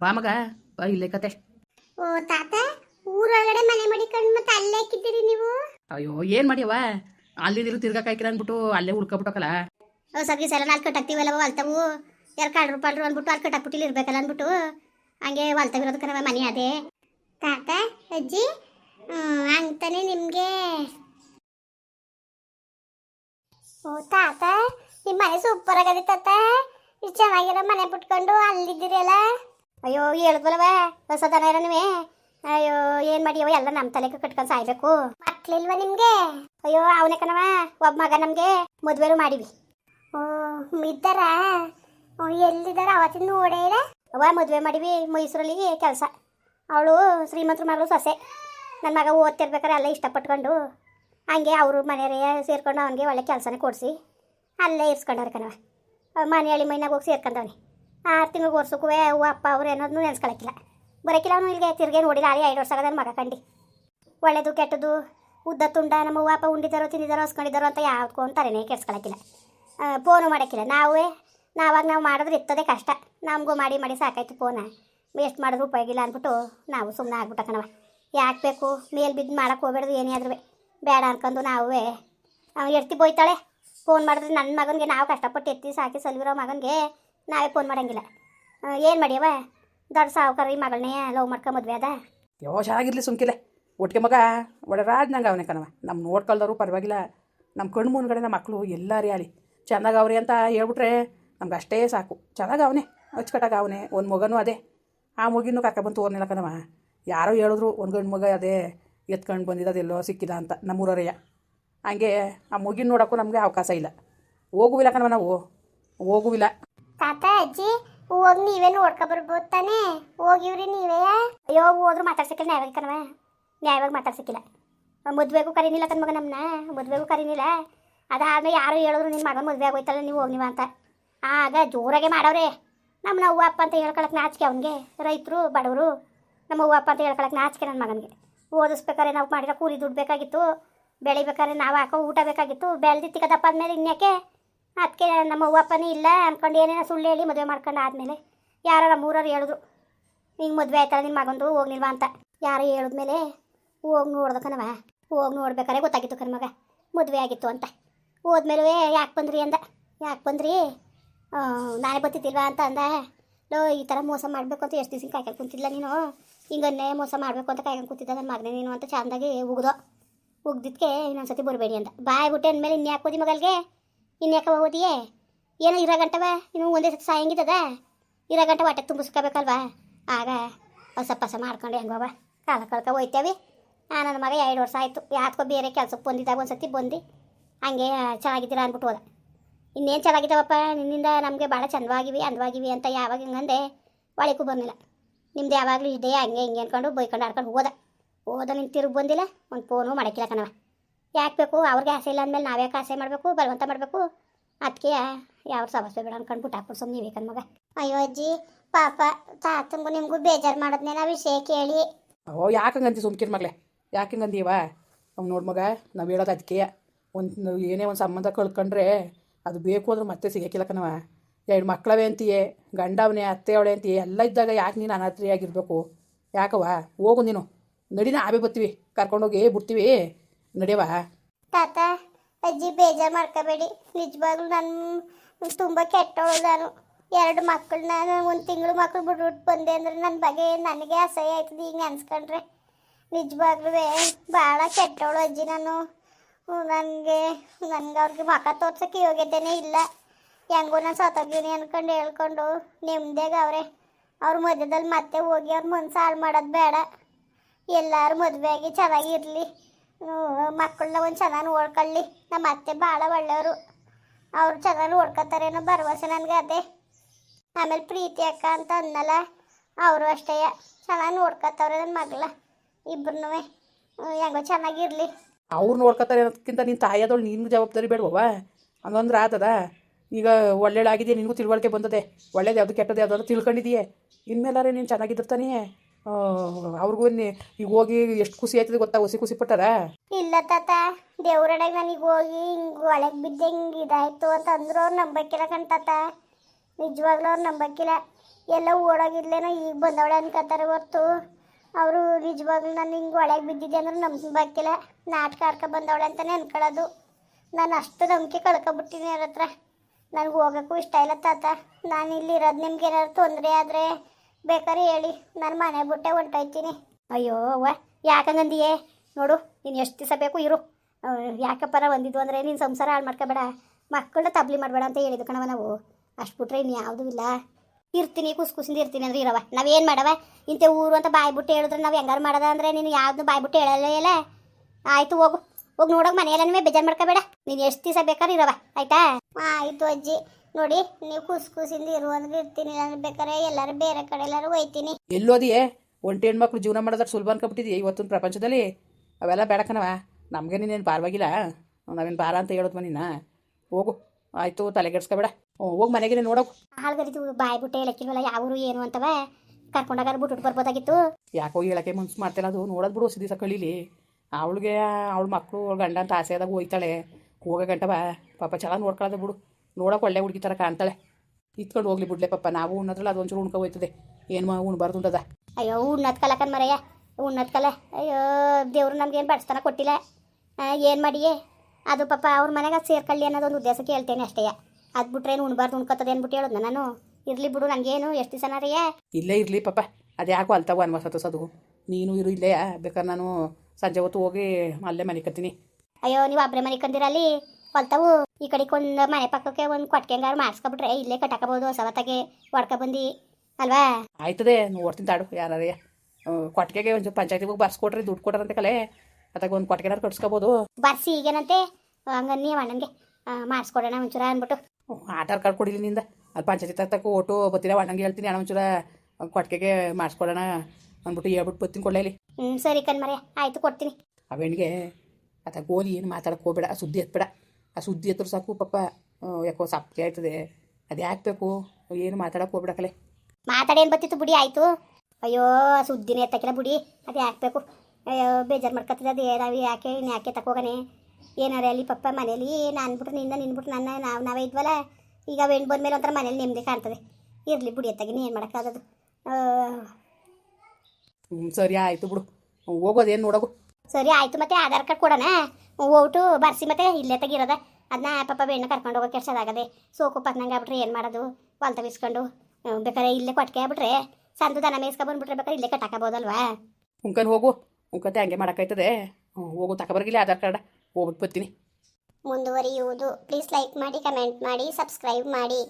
ಬಾ ಮಗ ಬಾ ಇಲ್ಲೇ ಕತೆ. ಓ ತಾತ ಊರೊಳಗಡೆ ಮನೆ ಮಾಡಿಕೊಂಡು ಮತ್ತೆ ಅಲ್ಲೇ ಹಾಕಿದ್ದೀರಿ ನೀವು? ಅಯ್ಯೋ ಏನು ಮಾಡ್ಯವ ಅಲ್ಲಿದಿರು ತಿರ್ಗಾಕಾಯ್ಕಿರ ಅಂದ್ಬಿಟ್ಟು ಅಲ್ಲೇ ಹುಡ್ಕೊಬಿಟ್ಟಕಲ್ಲ. ಓ ಸಗಿ ಸಲ ನಾಲ್ಕು ಕಟ್ಟಾಕ್ತೀವಲ್ಲ ಅಲ್ತವು? ಯಾರು ಕಾಡ್ರು ಪಾಡ್ರು ಅಂದ್ಬಿಟ್ಟು ಅಲ್ಲಿ ಕಟ್ಟಾಕ್ಬಿಟ್ಟಿಲ್ಲ ಇರ್ಬೇಕಲ್ಲ ಅಂದ್ಬಿಟ್ಟು. ಹಂಗೆ ಹೊಲ್ತವಿರೋದು ಕಣವ ಮನೆ ಅದೇ. ತಾತ ಅಜ್ಜಿ ಅಂತಾನೆ ನಿಮಗೆ. ಓ ತಾತ ನಿಮ್ಮ ಮನೆ ಸೂಪರ್ ಆಗದೆ ತಾತ. ಇಷ್ಟು ಚೆನ್ನಾಗಿರೋ ಮನೆ ಬಿಟ್ಕೊಂಡು ಅಲ್ಲಿದ್ದೀರಲ್ಲ. ಅಯ್ಯೋ ಹೇಳಿದ್ವಲ್ಲವ ಹೊಸದನೇ ಅಯ್ಯೋ, ಏನ್ ಮಾಡಿಯವ ಎಲ್ಲ ನಮ್ಮ ತಲೆಗೆ ಕಟ್ಕೊಂಡು ಸಾಯ್ಬೇಕು. ಮಕ್ಳಿಲ್ವಾ ನಿಮ್ಗೆ? ಅಯ್ಯೋ, ಅವನೇ ಕಣವ ಒಬ್ಬ ಮಗ ನಮ್ಗೆ ಮದ್ವೆರು ಮಾಡಿವಿ. ಓ, ಇದ್ದಾರ? ಎಲ್ಲಿದ್ದಾರ? ಅವತ್ತಿನ ನೋಡೇ ಇಲ್ಲ? ಅವ ಮದುವೆ ಮಾಡಿವಿ ಮೈಸೂರಲ್ಲಿ ಕೆಲಸ. ಅವಳು ಶ್ರೀಮಂತರ ಮಗಳು ಸೊಸೆ. ನನ್ನ ಮಗ ಓದ್ತಿರ್ಬೇಕಾರೆ ಎಲ್ಲ ಇಷ್ಟಪಟ್ಕೊಂಡು, ಹಂಗೆ ಅವರು ಮನೆಯವರೇ ಸೇರ್ಕೊಂಡು ಅವನಿಗೆ ಒಳ್ಳೆ ಕೆಲಸನೇ ಕೊಡಿಸಿ, ಅಲ್ಲೇ ಇರ್ಸ್ಕೊಂಡವ್ರೆ ಕಣವ ಮನೆಯಲ್ಲಿ ಮೈನಾಗ ಹೋಗಿ ಸೇರ್ಕೊಂಡವನಿ. ಆರು ತಿಂಗಳು ವರ್ಷಕ್ಕೂ ಅವ್ವ, ಅಪ್ಪ, ಅವ್ರು ಅನ್ನೋದನ್ನು ನೆನ್ಸ್ಕೊಳಕ್ಕಿಲ್ಲ ಬರೋಕ್ಕಿಲ್ಲ ಅವನು ಇಲ್ಲಿಗೆ ತಿರ್ಗೇನು ನೋಡಿಲ್ಲ ಅಲ್ಲಿ ಐದು ವರ್ಷ ಆಗದ ಮಗ ಕಂಡು. ಒಳ್ಳೇದು ಕೆಟ್ಟದ್ದು ಉದ್ದ ತುಂಡ, ನಮ್ಮ ಅಪ್ಪ ಉಂಡಿದಾರೋ ತಿಂದಿದಾರೋ ಹಸ್ಕೊಂಡಿದ್ದಾರೋ ಅಂತ ಯಾವ್ದಕ್ಕೂ ಅಂತಾರೇನೆ ಕೆಡ್ಸ್ಕೊಳಕ್ಕಿಲ್ಲ ಫೋನು ಮಾಡೋಕ್ಕಿಲ್ಲ ನಾವೇ, ನಾವಾಗ ನಾವು ಮಾಡಿದ್ರೆ ಇರ್ತದೆ ಕಷ್ಟ. ನಮಗೂ ಮಾಡಿ ಮಾಡಿ ಸಾಕಾಯ್ತು ಫೋನ ವೇಸ್ಟ್ ಮಾಡಿದ್ರು ಉಪಯೋಗ ಇಲ್ಲ ಅಂದ್ಬಿಟ್ಟು ನಾವು ಸುಮ್ಮನೆ ಆಗ್ಬಿಟ್ಟ ಕಣವ ಯಾಕೆ ಬೇಕು? ಮೇಲೆ ಬಿದ್ದು ಮಾಡೋಕ್ಕೆ ಹೋಗ್ಬೇಡ್ದು ಏನೇ ಆದ್ರೂ. ಬೇಡ ಅನ್ಕೊಂಡು ನಾವೇ. ಎಡ್ತಿ ಬೋಯ್ತಾಳೆ. ಫೋನ್ ಮಾಡಿದ್ರೆ ನನ್ನ ಮಗನಿಗೆ ನಾವು ಕಷ್ಟಪಟ್ಟು ಎತ್ತಿ ಸಾಕಿ ಸಲ್ವಿರೋ ಮಗನಿಗೆ ನಾವೇ ಫೋನ್ ಮಾಡಂಗಿಲ್ಲ. ಏನು ಮಾಡ್ಯವ? ದೊಡ್ಡ ಸಾವುಕಾರ ಈ ಮಗಳನ್ನೇ ಲವ್ ಮಾಡ್ಕೊ ಮದ್ವೆ ಅದ ಯೋ ಆಗಿರ್ಲಿ ಸುಮ್ಕಿಲ್ಲ ಒಟ್ಟಿಗೆ ಮಗ, ಒಳ್ಳೆ ನಂಗೆ ಅವನೇ ಕಣವ ನಮ್ಮ ನೋಡ್ಕೊಳ್ದವ್ರು ಪರವಾಗಿಲ್ಲ. ನಮ್ಮ ಕಣ್ಣು ಮುಂದ್ಗಡೆ ನಮ್ಮ ಮಕ್ಕಳು ಎಲ್ಲ ಆಲಿ ಚೆನ್ನಾಗಿ ಅವ್ರೆ ಅಂತ ಹೇಳ್ಬಿಟ್ರೆ ನಮ್ಗೆ ಅಷ್ಟೇ ಸಾಕು. ಚೆನ್ನಾಗಿ ಅವನೇ. ಅಚ್ಚುಕಟ್ಟಾಗ ಅವನೇ. ಒಂದು ಮಗನೂ ಅದೇ. ಆ ಮಗಿನೂ ಕರ್ಕೊಬಂದು ತೋರ್ನಿಲ್ಲ ಕಣವ ಯಾರೋ ಹೇಳಿದ್ರು ಒಂದು ಗಂಡು ಮಗ ಅದೇ ಎತ್ಕೊಂಡು ಬಂದಿದ್ದ ಅದೆಲ್ಲೋ ಸಿಕ್ಕಿದ ಅಂತ ನಮ್ಮೂರರೆಯ ಹಂಗೆ ಆ ಮಗಿನ ನೋಡೋಕ್ಕೂ ನಮಗೆ ಅವಕಾಶ ಇಲ್ಲ. ಹೋಗುವಿಲ್ಲ ಕಣವ ನಾವು. ಹೋಗುವಿಲ್ಲ. ತಾತ, ಅಜ್ಜಿ, ಹೋಗಿ ನೀವೇ ನೋಡ್ಕೊ ಬರ್ಬೋದು ತಾನೇ? ಹೋಗಿವ್ರಿ ನೀವೇ? ಅಯ್ಯೋ, ಹೋದ್ರು ಮಾತಾಡ್ಸಕ್ಕಿಲ್ಲ, ನ್ಯಾಯವಾಗಿ ಕಣವ ನ್ಯಾಯವಾಗಿ ಮಾತಾಡ್ಸಕ್ಕಿಲ್ಲ. ಮದುವೆಗೂ ಕರೀನಿಲ್ಲ ತನ್ನ ಮಗ ನಮ್ಮನ್ನ ಮದುವೆಗೂ ಕರೀನಿಲ್ಲ. ಅದಾದ್ಮೇಲೆ ಯಾರು ಹೇಳಿದ್ರು ನಿಮ್ಮ ಮಗನ ಮದುವೆ ಆಗೋಯ್ತಲ್ಲ, ನೀವು ಹೋಗಿ ಅಂತ. ಆಗ ಜೋರಾಗೆ ಮಾಡವ್ರೆ ನಮ್ಮ ಅವ್ವ ಅಂತ ಹೇಳ್ಕೊಳಕ್ ನಾಚಿಕೆ ಅವನಿಗೆ. ರೈತರು, ಬಡವರು, ನಮ್ಮ ಅವ್ವ, ಅಪ್ಪ ಅಂತ ಹೇಳ್ಕೊಳಕ್ ನಾಚಿಕೆ ನನ್ನ ಮಗನಿಗೆ. ಓದಿಸ್ಬೇಕಾದ್ರೆ ನಾವು ಮಾಡಿರೋ ಕೂಲಿ ದುಡ್ಡು ಬೇಕಾಗಿತ್ತು. ಬೆಳಿಬೇಕಾದ್ರೆ ನಾವು ಹಾಕೋ ಊಟ ಬೇಕಾಗಿತ್ತು. ದಪ್ಪ ಆದ್ಮೇಲೆ ಇನ್ಯಾಕೆ? ಅದಕ್ಕೆ ನಮ್ಮ ಅವ್ವಪ್ಪನೇ ಇಲ್ಲ ಅಂದ್ಕೊಂಡು ಏನೇನೋ ಸುಳ್ಳು ಹೇಳಿ ಮದುವೆ ಮಾಡ್ಕೊಂಡು ಆದಮೇಲೆ ಯಾರೋ ನಮ್ಮೂರವ್ರು ಹೇಳಿದ್ರು ಹಿಂಗೆ ಮದುವೆ ಆಯ್ತಲ್ಲ ನಿನ್ನ ಮಗಂದು ಹೋಗ್ನಿಲ್ವಾ ಅಂತ. ಯಾರು ಹೇಳಿದ್ಮೇಲೆ ಹೋಗಿ ನೋಡ್ದ ಕಣವ ಹೋಗಿ ನೋಡ್ಬೇಕಾರೆ ಗೊತ್ತಾಗಿತ್ತು ಕಣ ಮಗ, ಮದುವೆ ಆಗಿತ್ತು ಅಂತ. ಹೋದ್ಮೇಲೆ ಯಾಕೆ ಬಂದ್ರಿ? ಅಂದ. ಯಾಕೆ ಬಂದ್ರಿ? ನಾಳೆ ಬರ್ತಿದ್ದಿಲ್ವಾ? ಅಂತ ಅಂದ. ಲೋ, ಈ ಥರ ಮೋಸ ಮಾಡಬೇಕು ಅಂತ ಎಷ್ಟು ದಿವಸ ಕಾಯ್ಕೊಂಡು ಕುಂತಿಲ್ಲ ನೀನು? ಹಿಂಗನ್ನೇ ಮೋಸ ಮಾಡಬೇಕು ಅಂತ ಕಾಯ್ಕೊಂಡು ಕೂತಿದ್ದ ನನ್ನ ಮಗನೇ ನೀನು? ಅಂತ ಚಂದಾಗಿ ಉಗ್ದೋ ಉಗ್ದಿದ್ದಕ್ಕೆ ಇನ್ನೊಂದ್ಸತಿ ಬರಬೇಡಿ ಅಂದ. ಬಾಯ್ ಬಿಟ್ಟೆ ಅಂದಮೇಲೆ ಇನ್ಯಾಕೆ ಓದಿ ಮಗಲ್ಗೆ ಇನ್ಯಾಕೆ ಓದಿಯೇ ಏನೋ ಇರೋ ಗಂಟವ, ಇನ್ನು ಒಂದೇ ಸತಿ ಸಾಯಂಗಿದ್ದದ ಇರೋ ಗಂಟ ಹೊಟ್ಟೆ ತುಂಬಿಸ್ಕೋಬೇಕಲ್ವಾ? ಆಗ ಹೊಸ ಪಸ ಮಾಡ್ಕೊಂಡು ಹೆಂಗವ ಕಾಲ ಕಳ್ಕ ಹೋಯ್ತೇವೆ. ನಾನು ನನ್ನ ಮಗ ಎರಡು ವರ್ಷ ಆಯಿತು. ಯಾಕೋ ಬೇರೆ ಕೆಲಸಕ್ಕೆ ಬಂದಿದ್ದಾಗ ಒಂದು ಸತಿ ಬಂದು. ಹಂಗೆ ಚೆನ್ನಾಗಿದ್ದೀರಾ ಅಂದ್ಬಿಟ್ಟು ಹೋದ. ಇನ್ನೇನು ಚೆನ್ನಾಗಿದ್ದಾವಪ್ಪ? ನಿನ್ನಿಂದ ನಮಗೆ ಭಾಳ ಚಂದವಾಗಿವಿ, ಅಂದವಾಗಿವಿ ಅಂತ ಯಾವಾಗ ಹಿಂಗಂದೆ ಒಳಗೂ ಬಂದಿಲ್ಲ ನಿಮ್ದು ಯಾವಾಗಲೂ ಇದೇ ಹಂಗೆ ಹಿಂಗೆ ಅಂದ್ಕೊಂಡು ಬೈಕೊಂಡು ಆಡ್ಕೊಂಡು ಹೋದ. ಹೋದ ನಿಂಗೆ ತಿರುಗಿ ಬಂದಿಲ್ಲ? ಒಂದು ಫೋನು ಮಾಡಕ್ಕಿಲ್ಲ ಕಣವ ಯಾಕೆ ಬೇಕು ಅವ್ರಿಗೆ ಆಸೆ ಇಲ್ಲ ಅಂದಮೇಲೆ ನಾವ್ಯಾಕೆ ಆಸೆ ಮಾಡಬೇಕು ಬಲವಂತ ಮಾಡಬೇಕು. ಅದಕ್ಕೆ ಯಾವ ಸಮಸ್ಯೆ ಬೇಡ ಅನ್ಕೊಂಡು ಬಿಟ್ಟು ಹಾಕ್ಬಿಟ್ಟು ಸುಮ್ಮನೆ ಬೇಕನ್ ಮಗ ಅಯ್ಯೋ ಅಜ್ಜಿ, ಪಾಪ ತಾತಂಗು ನಿಮಗೂ ಬೇಜಾರು ಮಾಡೋದ್ನೇ ನಾವು ವಿಷಯ ಕೇಳಿ. ಓ ಯಾಕಂಗಂತಿ ಸುಮ್ಕಿರ್ ಮಗಳೇ ಯಾಕಂಗಂದೀವ ಅವ್ನು ನೋಡಿ ಮಗ, ನಾವು ಹೇಳೋದು ಅದಕ್ಕೆ ಒಂದು ಏನೇ ಒಂದು ಸಂಬಂಧ ಕಳ್ಕೊಂಡ್ರೆ ಅದು ಬೇಕು ಅಂದ್ರೆ ಮತ್ತೆ ಸಿಗಕ್ಕಿಲ್ಲ ಕಣವ. ಎರಡು ಮಕ್ಕಳವೇ ಅಂತೀಯೇ, ಗಂಡವನೇ ಅತ್ತೆ ಅವಳೆ ಅಂತೀಯೇ, ಎಲ್ಲ ಇದ್ದಾಗ ಯಾಕೆ ನೀನು ಅನಾಥ್ರಿಯಾಗಿರ್ಬೇಕು ಯಾಕವ ಹೋಗು ನೀನು. ನಡಿನ, ಆಬೆ ಬರ್ತೀವಿ ಕರ್ಕೊಂಡೋಗಿ ಬಿಡ್ತೀವಿ. ನಡಿಯವ? ತಾತ, ಅಜ್ಜಿ ಬೇಜಾರು ಮಾಡ್ಕೋಬೇಡಿ. ನಿಜವಾಗ್ಲೂ ನಾನು ತುಂಬ ಕೆಟ್ಟವಳು ನಾನು ಎರಡು ಮಕ್ಕಳನ್ನ ಒಂದು ತಿಂಗಳು ಮಕ್ಕಳು ಬಿಟ್ಬಿಟ್ಟು ಬಂದೆ ಅಂದ್ರೆ ನನ್ನ ಬಗ್ಗೆ ನನಗೆ ಅಸಹ್ಯ ಆಯ್ತದೆ ಹಿಂಗೆ ಅನ್ಸ್ಕೊಂಡ್ರೆ. ನಿಜವಾಗ್ಲೂ ಭಾಳ ಕೆಟ್ಟವಳು ಅಜ್ಜಿ ನಾನು. ನನಗೆ ನನಗೆ ಅವ್ರಿಗೆ ಮಕ ತೋರ್ಸೋಕ್ಕೆ ಯೋಗ್ಯತೆನೇ ಇಲ್ಲ. ಹೆಂಗೋ ನಾನು ಸತ್ತೋಗಿನಿ ಅಂದ್ಕೊಂಡು ಹೇಳ್ಕೊಂಡು ನೆಮ್ಮದಿಯಾಗ ಅವರೇ, ಅವ್ರ ಮಧ್ಯದಲ್ಲಿ ಮತ್ತೆ ಹೋಗಿ ಅವ್ರ ಮನ್ಸು ಹಾಳು ಮಾಡೋದು ಬೇಡ. ಎಲ್ಲರೂ ಮದುವೆ ಆಗಿ ಚೆನ್ನಾಗಿರಲಿ ಮಕ್ಕಳನ್ನ ಒಂದು ಚೆನ್ನಾಗಿ ಓಡ್ಕೊಳ್ಳಿ ನಮ್ಮ ಅತ್ತೆ ಭಾಳ ಒಳ್ಳೆಯವರು. ಅವರು ಚೆನ್ನಾಗಿ ನೋಡ್ಕೊತಾರೆ ಅನ್ನೋ ಭರವಸೆ ನನಗೆ ಅದೇ. ಆಮೇಲೆ ಪ್ರೀತಿ ಅಕ್ಕ ಅಂತ ಅನ್ನಲ್ಲ ಅವರು ಅಷ್ಟೇ. ಚೆನ್ನಾಗಿ ನೋಡ್ಕೊತವ್ರೆ ನನ್ನ ಮಗಳ ಇಬ್ರು ಹೆಂಗೋ ಚೆನ್ನಾಗಿರಲಿ. ಅವ್ರು ನೋಡ್ಕೊತಾರೆ ಅನ್ನೋದಕ್ಕಿಂತ ನಿನ್ನ ತಾಯಿಯಾದವಳು ನಿನ್ನ ಜವಾಬ್ದಾರಿ ಬೇಡವ ಹಂಗಂದ್ರೆ ಆತದ. ಈಗ ಒಳ್ಳೆಯಳಾಗಿದೆಯಾ ನಿನಗೂ ತಿಳುವಳಿಕೆ ಬಂದದೆ. ಒಳ್ಳೇದು ಯಾವುದು ಕೆಟ್ಟದ್ದು ಯಾವುದು ತಿಳ್ಕೊಂಡಿದೆಯೇ. ಇನ್ಮೇಲಾರೆ ನೀನು ಚೆನ್ನಾಗಿದ್ದಿರ್ತಾನೆ. ಅವ್ರಿಗೂ ಈಗ ಹೋಗಿ ಎಷ್ಟು ಖುಷಿ ಆಯ್ತದೆ ಗೊತ್ತಾ? ಹುಸಿ ಖುಷಿ ಪಟ್ಟಾರ? ಇಲ್ಲ ತಾತ ದೇವ್ರಡೆಗೆ ನನಗೆ ಹೋಗಿ ಹಿಂಗೆ ಒಳಗೆ ಬಿದ್ದು ಹಿಂಗೆ ಇದಾಯ್ತು ಅಂತ ಅಂದ್ರು ಅವ್ರು ನಂಬಕ್ಕಿಲ್ಲ ಕಣ್ತಾತ ನಿಜವಾಗ್ಲೂ ಅವ್ರು ನಂಬಕ್ಕಿಲ್ಲ ಎಲ್ಲ ಓಡೋಗಿದ್ಲೇನೋ ಈಗ ಬಂದವಳೆ ಅನ್ಕೋತಾರೆ ಹೊರ್ತು. ಅವರು ನಿಜವಾಗ್ಲೂ ನಾನು ಹಿಂಗೆ ಒಳಗೆ ಬಿದ್ದಿದ್ದೆ ಅಂದ್ರೆ ನಂಬಕ್ಕಿಲ್ಲ ನಾಟಕ ಆಡ್ಕೊ ಬಂದವಳೆ ಅಂತಾನೆ ಅನ್ಕೊಳ್ಳೋದು. ನಾನು ಅಷ್ಟು ನಂಬಿಕೆ ಕಳ್ಕೊಬಿಟ್ಟಿನಿ ಅವ್ರ ಹತ್ರ. ನನಗೆ ಹೋಗೋಕ್ಕೂ ಇಷ್ಟ ಇಲ್ಲ ತಾತ. ನಾನು ಇಲ್ಲಿ ಇರೋದು ನಿಮ್ಗೆ ಏನಾದ್ರು ತೊಂದರೆ ಆದರೆ ಬೇಕಾದ್ರೆ ಹೇಳಿ ನನ್ನ ಮನೆ ಬಿಟ್ಟೆ ಹೊಂಟೋಯ್ತೀನಿ ಅಯ್ಯೋ, ಅವ್ವ ಯಾಕಂಗಂದಿಯೇ ನೋಡು ನೀನು ಎಷ್ಟು ದಿವಸ ಬೇಕು ಇರು. ಯಾಕಪ್ಪರ ಬಂದಿದ್ದು ಅಂದರೆ ನೀನು ಸಂಸಾರ ಹಾಳು ಮಾಡ್ಕೋಬೇಡ. ಮಕ್ಕಳನ್ನ ತಬ್ಲಿ ಮಾಡಬೇಡ ಅಂತ ಹೇಳಿದ್ದು ಕಣವ ನಾವು. ಅಷ್ಟು ಬಿಟ್ರೆ ಇನ್ನು ಯಾವುದೂ ಇಲ್ಲ. ಇರ್ತೀನಿ ಕುಸ್ ಕುಸಿಂದ ಇರ್ತೀನಿ ಅಂದ್ರೆ ಇರವ ನಾವೇನು ಮಾಡವ ಇಂಥ ಊರು ಅಂತ ಬಾಯ್ಬಿಟ್ಟು ಹೇಳಿದ್ರೆ ನಾವು ಹೆಂಗಾರು ಮಾಡೋದ ಅಂದರೆ ನೀನು ಯಾವ್ದು ಬಾಯ್ಬಿಟ್ಟು ಹೇಳಲ್ಲ ಇಲ್ಲ. ಆಯಿತು, ಹೋಗು. ಹೋಗಿ ನೋಡೋಕೆ ಮನೆಯಲ್ಲೇ ಬೇಜಾರು ಮಾಡ್ಕೋಬೇಡ. ನೀನು ಎಷ್ಟು ದಿವಸ ಬೇಕಾದ್ರೆ ಇರವ ಆಯಿತಾ? ಆಯಿತು ಅಜ್ಜಿ. ನೋಡಿ ನೀವು ಕುಸ್ ಕುಸಿಂದ ಇರು ಅಂದ್ರೆ ಇರ್ತೀನಿ ನಾನು ಬೇಕಾರೆ ಎಲ್ಲರೂ ಬೇರೆ ಕಡೆ ಎಲ್ಲಾರು ಹೋಯ್ತೀನಿ. ಎಲ್ಲೋದಿಯೇ ಒಂಟಿ ಹೆಣ್ಮಕ್ಳು ಜೀವನ ಮಾಡೋದ್ರ ಸುಲಭ ಅನ್ಕೊಬಿಟ್ಟಿದ್ಯಾ ಇವತ್ತಿನ ಪ್ರಪಂಚದಲ್ಲಿ? ಅವೆಲ್ಲ ಬೇಡಕನವ ನಮಗೆ ನೀನೇನು ಭಾರವಾಗಿಲ್ಲ ನಾವೇನು ಭಾರ ಅಂತ ಹೇಳೋದು ನಿನ್ನ ಹೋಗು. ಆಯಿತು ತಲೆಗೆಡ್ಸ್ಕೊಬೇಡ. ಹೋಗಿ ಮನೆಗೆ ನೋಡೋಕು ಹಾಳ್ಗರಿದು ಬಾಯ್ ಬಿಟ್ಟೆ ಹೇಳಕ್ಕಿಲ್ವಲ್ಲ ಯಾವರು ಏನು ಅಂತವ? ಕರ್ಕೊಂಡಾಗ ಬಿಟ್ಟು ಬರ್ಬೋದಾಗಿತ್ತು. ಯಾಕೋ ಹೇಳಕ್ಕೆ ಮನ್ಸು ಮಾಡ್ತಿಲ್ಲ ಅದು ನೋಡೋದು ಬಿಡು ಹೊಸ ಸಕಳಿಲಿ ಕಳೀಲಿ ಅವಳಿಗೆ ಅವಳ ಮಕ್ಕಳು ಅವಳ ಗಂಡ ಅಂತ ಆಸೆ ಆದಾಗ ಹೋಯ್ತಾಳೆ. ಹೋಗೋ ಗಂಟವ ಪಾಪ ಚೆನ್ನಾಗಿ ನೋಡ್ಕೊಳ್ಳೋದು ಬಿಡು. ನೋಡೋಕೆ ಒಳ್ಳೆ ಹುಡುಗಿ ಥರ ಕಾಣ್ತಾಳೆ. ಇತ್ಕೊಂಡು ಹೋಗ್ಲಿ ಬಿಡ್ಲೆ ಪಪ್ಪ ನಾವು ಉಣ್ಣದ್ರಲ್ಲಿ ಅದೊಂಚೂರು ಉಣ್ಕೊ ಹೋಯ್ತದೆ. ಏನು ಉಣ್ಬಾರ್ದು ಉಂಟದ ಅಯ್ಯೋ ಉಣ್ಣದ್ ಕಲಕನ್ ಮರಯ್ಯ ಉಣ್ಣದ್ ಕಲೆ ಅಯ್ಯೋ ದೇವ್ರು ನಮ್ಗೇನು ಬಡಿಸ್ತಾನ ಕೊಟ್ಟಿಲ್ಲ. ಏನು ಮಾಡಿಯೇ? ಅದು ಪಪ್ಪ ಅವ್ರ ಮನೆಗೆ ಸೇರ್ಕೊಳ್ಳಿ ಅನ್ನೋದೊಂದು ಉದ್ದೇಶ ಕೇಳ್ತೇನೆ ಅಷ್ಟೇ ಅದು ಬಿಟ್ರೆ ಏನು ಉಣ್ಬಾರ್ದು ಉಣ್ಕೊತದೆ ಅಂದ್ಬಿಟ್ಟು ಹೇಳೋದು ನಾನು? ಇರ್ಲಿ ಬಿಡು ನನಗೇನು ಎಷ್ಟು ದಿವಸ ರೀ ಇಲ್ಲೇ ಇರಲಿ ಪಪ್ಪ ಅದು ಯಾಕೋ ಅಲ್ತಾವ ಅನ್ವಸತ್ತು ಸದು. ನೀನು ಇರು ಇಲ್ಲೇ ಬೇಕಾದ್ರೆ ನಾನು ಸಂಜೆ ಹೊತ್ತು ಹೋಗಿ ಅಲ್ಲೇ ಮನೆ ಕತ್ತೀನಿ ಅಯ್ಯೋ ನೀವು ಒಬ್ಬರೇ ಮನೆ ಕಂದಿರಲ್ಲಿ ಹೊಲ್ತಾವು ಈ ಕಡೆಗೆ ಒಂದು ಮನೆ ಪಕ್ಕಕ್ಕೆ ಒಂದು ಕೊಟ್ಕೆಂಗಾರು ಮಾಡಿಸ್ಕೊಬಿಟ್ರೆ ಇಲ್ಲೇ ಕಟ್ಟಾಕಬಹುದು ಹೊಸ ಹೊತ್ತಾಗೆ ಹೊಡ್ಕೊ ಬಂದು ಅಲ್ವಾ? ಆಯ್ತದೆ ನೋಡ್ತೀನಿ ತಾಡು ಯಾರೇ ಕೊಟ್ಟಿಗೆಗೆ ಒಂದು ಪಂಚಾಯತಿಗೆ ಹೋಗಿ ಬರ್ಸ್ಕೊಟ್ರಿ ದುಡ್ಡು ಕೊಟ್ರಂತೆ ಕಲೆ. ಅದಾಗ ಒಂದು ಕೊಟ್ಟಿಗೆನಾರು ಕಟ್ಸ್ಕೋಬೋದು. ಬರ್ಸಿ ಈಗೇನಂತೆ? ಹಂಗ ನೀವು ಅಣ್ಣನಿಗೆ ಮಾಡಿಸ್ಕೊಡೋಣ ಒಂಚೂರ ಅಂದ್ಬಿಟ್ಟು. ಆಧಾರ್ ಕಾರ್ಡ್ ಕೊಡಿಲಿ ನಿಂದ. ಅದು ಪಂಚಾಯತಿ ತಕ್ಕ ಓಟು ಬತ್ತಿರ ಅಣ್ಣಂಗೆ ಹೇಳ್ತೀನಿ ಅಣ್ಣ ಒಂಚೂರ ಕೊಟ್ಟಿಗೆಗೆ ಮಾಡಿಸ್ಕೊಡೋಣ ಅಂದ್ಬಿಟ್ಟು ಹೇಳ್ಬಿಟ್ಟು ಬತ್ತೀನಿ ಕೊಡ್ಲೇಲಿ ಹ್ಞೂ ಸರಿ ಕಣ್ಮರೆ ಆಯಿತು ಕೊಡ್ತೀನಿ. ಅವೆಣ್ಣಿಗೆ ಅದಾಗ ಗೋಲಿ ಏನು ಮಾತಾಡಕ್ಕೆ ಹೋಗ್ಬೇಡ ಸುದ್ದಿ ಎತ್ಬೇಡ ಆ ಸುದ್ದಿ ಎತ್ತರು ಸಾಕು ಪಾಪ ಯಾಕೋ ಸಪ್ಪೆ ಆಯ್ತದೆ. ಅದು ಯಾಕೆ ಬೇಕು? ಏನು ಮಾತಾಡಕ್ಕೆ ಹೋಗ್ಬಿಡಕಲೆ ಮಾತಾಡೇನು ಬತ್ತಿತ್ತು ಬುಡಿ ಆಯಿತು. ಅಯ್ಯೋ ಸುದ್ದಿನೇ ಎತ್ತಕ್ಕಿಲ್ಲ ಬುಡಿ. ಅದು ಯಾಕಬೇಕು ಅಯ್ಯೋ ಬೇಜಾರು ಮಾಡ್ಕೊತದೆ ಅದು ನಾವು ಯಾಕೆ ಇನ್ನು ಯಾಕೆ ತಕೋಗನೆ ಏನಾರ ಅಲ್ಲಿ ಪಪ್ಪ ಮನೇಲಿ ನಾನು ಬಿಟ್ರು ನಿನ್ನ ನಿನ್ಬಿಟ್ರು ನನ್ನ ನಾವು ನಾವೇ ಇದ್ವಲ್ಲ? ಈಗ ಹೆಣ್ಣು ಬಂದಮೇಲೆ ಒಂಥರ ಮನೇಲಿ ನೆಮ್ಮದಿ ಕಾಣ್ತದೆ. ಇರಲಿ ಬುಡಿ ಎತ್ತಾಗಿ ಏನು ಮಾಡೋಕ್ಕಾಗೋದು. ಸರಿ ಆಯಿತು ಬಿಡು. ಹೋಗೋದೇನು ನೋಡೋಗು. ಸರಿ ಆಯಿತು ಮತ್ತೆ ಆಧಾರ್ ಕಾರ್ಡ್ ಕೊಡೋಣ? ಹೋಗ್ಬಿಟ್ಟು ಬರ್ಸಿ ಮತ್ತೆ ಇಲ್ಲೇ ತೆಗಿರೋದ. ಅದನ್ನ ಪಾಪ ಬೆಣ್ಣ ಕರ್ಕೊಂಡು ಹೋಗೋ ಕೆಡ್ಸೋದಾಗದೆ. ಸೋಕು ಪತ್ನಂಗೆ ಆಗ್ಬಿಟ್ರೆ ಏನು ಮಾಡೋದು? ಹೊಲ್ತ ಬಿಸ್ಕೊಂಡು ಬೇಕಾದ್ರೆ ಇಲ್ಲೇ ಕೊಟ್ಕೆ ಆಗ್ಬಿಟ್ರೆ ಸಂದು ದನ ಮೇಯ್ಸ್ಕೊಬಂದ್ಬಿಟ್ರೆ ಬೇಕಾದ್ರೆ ಇಲ್ಲೇ ಕಟ್ಟಾಕಬೋದಲ್ವಾ? ಉಂಕನ್ ಹೋಗು ಉಂಕತೆ ಹಂಗೆ ಮಾಡೋಕ್ಕಾಯ್ತದೆ. ಹೋಗು ತಗೊಬರ್ಗಿಲ್ಲ ಆಧಾರ್ ಕಾರ್ಡ್. ಹೋಗ್ಬಿಟ್ಟು ಬರ್ತೀನಿ. ಮುಂದುವರಿಯುವುದು. ಪ್ಲೀಸ್ ಲೈಕ್ ಮಾಡಿ ಕಮೆಂಟ್ ಮಾಡಿ ಸಬ್ಸ್ಕ್ರೈಬ್ ಮಾಡಿ.